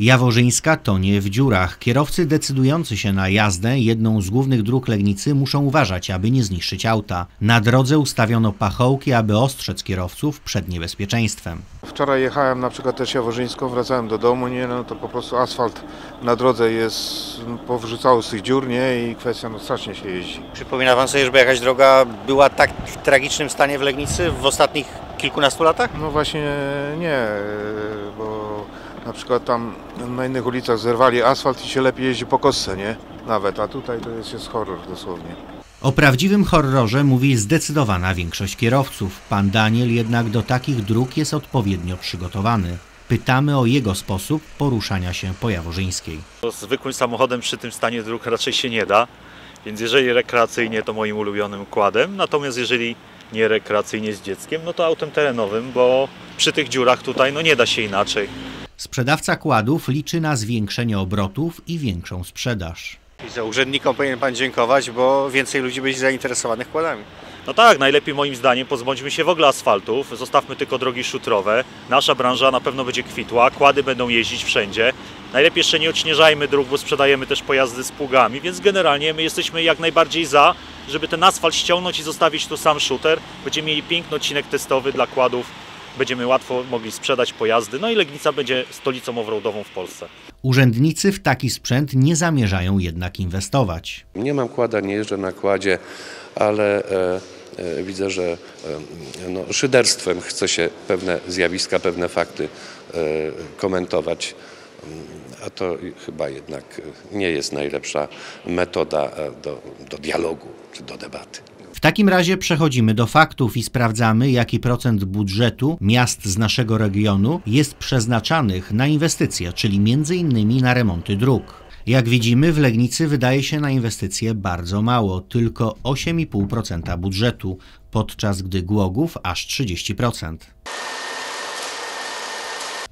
Jaworzyńska tonie w dziurach. Kierowcy decydujący się na jazdę jedną z głównych dróg Legnicy muszą uważać, aby nie zniszczyć auta. Na drodze ustawiono pachołki, aby ostrzec kierowców przed niebezpieczeństwem. Wczoraj jechałem na przykład też Jaworzyńską, wracałem do domu, nie, no to po prostu asfalt na drodze jest powrzucało z tych dziur, nie, i kwestia, no strasznie się jeździ. Przypomina Pan sobie, żeby jakaś droga była tak w tragicznym stanie w Legnicy w ostatnich kilkunastu latach? No właśnie nie, bo na przykład tam na innych ulicach zerwali asfalt i się lepiej jeździ po kostce, nie? Nawet, a tutaj to jest, jest horror dosłownie. O prawdziwym horrorze mówi zdecydowana większość kierowców. Pan Daniel jednak do takich dróg jest odpowiednio przygotowany. Pytamy o jego sposób poruszania się po Jaworzyńskiej. Zwykłym samochodem przy tym stanie dróg raczej się nie da, więc jeżeli rekreacyjnie to moim ulubionym układem, natomiast jeżeli nie rekreacyjnie z dzieckiem, no to autem terenowym, bo przy tych dziurach tutaj no nie da się inaczej. Sprzedawca kładów liczy na zwiększenie obrotów i większą sprzedaż. I za urzędnikom powinien Pan dziękować, bo więcej ludzi będzie zainteresowanych kładami. No tak, najlepiej moim zdaniem pozbądźmy się w ogóle asfaltów, zostawmy tylko drogi szutrowe. Nasza branża na pewno będzie kwitła, kłady będą jeździć wszędzie. Najlepiej jeszcze nie odśnieżajmy dróg, bo sprzedajemy też pojazdy z pługami, więc generalnie my jesteśmy jak najbardziej za, żeby ten asfalt ściągnąć i zostawić tu sam shooter. Będziemy mieli piękny odcinek testowy dla kładów, będziemy łatwo mogli sprzedać pojazdy, no i Legnica będzie stolicą offroadową w Polsce. Urzędnicy w taki sprzęt nie zamierzają jednak inwestować. Nie mam kłada, nie jeżdżę na kładzie, ale e, e, widzę, że e, no, szyderstwem chce się pewne zjawiska, pewne fakty e, komentować. A to chyba jednak nie jest najlepsza metoda do, do dialogu czy do debaty. W takim razie przechodzimy do faktów i sprawdzamy, jaki procent budżetu miast z naszego regionu jest przeznaczanych na inwestycje, czyli m.in. na remonty dróg. Jak widzimy, w Legnicy wydaje się na inwestycje bardzo mało, tylko 8,5% budżetu, podczas gdy Głogów aż 30%.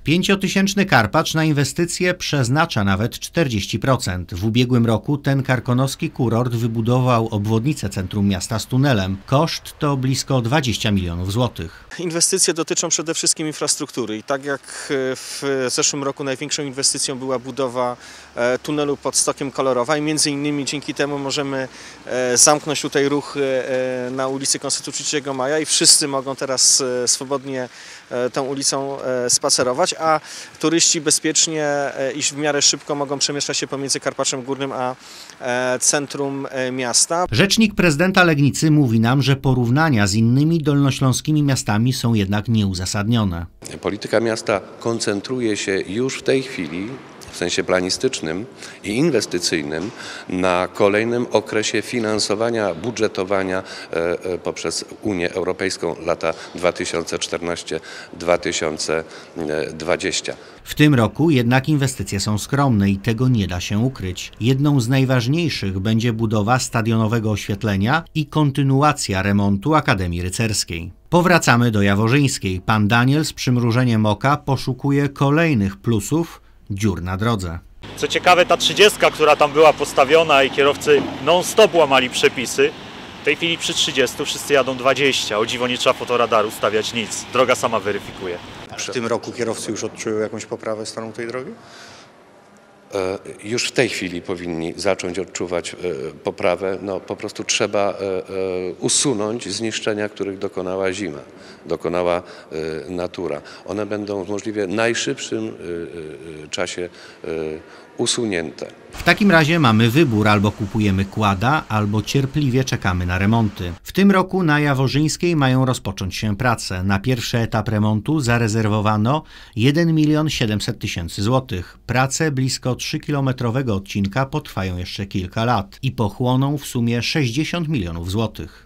Pięciotysięczny Karpacz na inwestycje przeznacza nawet 40%. W ubiegłym roku ten karkonoski kurort wybudował obwodnicę centrum miasta z tunelem. Koszt to blisko 20 milionów złotych. Inwestycje dotyczą przede wszystkim infrastruktury i tak jak w zeszłym roku największą inwestycją była budowa e, tunelu pod Stokiem Kolorowa i między innymi dzięki temu możemy e, zamknąć tutaj ruch e, na ulicy Konstytucji 3 Maja i wszyscy mogą teraz swobodnie tą ulicą spacerować, a turyści bezpiecznie i w miarę szybko mogą przemieszczać się pomiędzy Karpaczem Górnym a centrum miasta. Rzecznik prezydenta Legnicy mówi nam, że porównania z innymi dolnośląskimi miastami są jednak nieuzasadnione. Polityka miasta koncentruje się już w tej chwili w sensie planistycznym i inwestycyjnym na kolejnym okresie finansowania, budżetowania poprzez Unię Europejską lata 2014-2020. W tym roku jednak inwestycje są skromne i tego nie da się ukryć. Jedną z najważniejszych będzie budowa stadionowego oświetlenia i kontynuacja remontu Akademii Rycerskiej. Powracamy do Jaworzyńskiej. Pan Daniel z przymrużeniem oka poszukuje kolejnych plusów dziur na drodze. Co ciekawe, ta 30, która tam była postawiona i kierowcy non-stop łamali przepisy, w tej chwili przy 30 wszyscy jadą 20. O dziwo nie trzeba fotoradaru stawiać nic. Droga sama weryfikuje. W tym roku kierowcy już odczują jakąś poprawę stanu tej drogi? E, już w tej chwili powinni zacząć odczuwać e, poprawę. No, po prostu trzeba e, usunąć zniszczenia, których dokonała zima, dokonała natura. One będą w możliwie najszybszym czasie usunięte. W takim razie mamy wybór: albo kupujemy kłada, albo cierpliwie czekamy na remonty. W tym roku na Jaworzyńskiej mają rozpocząć się prace. Na pierwszy etap remontu zarezerwowano 1 milion 700 tysięcy złotych. Prace blisko 3-kilometrowego odcinka potrwają jeszcze kilka lat i pochłoną w sumie 60 milionów złotych.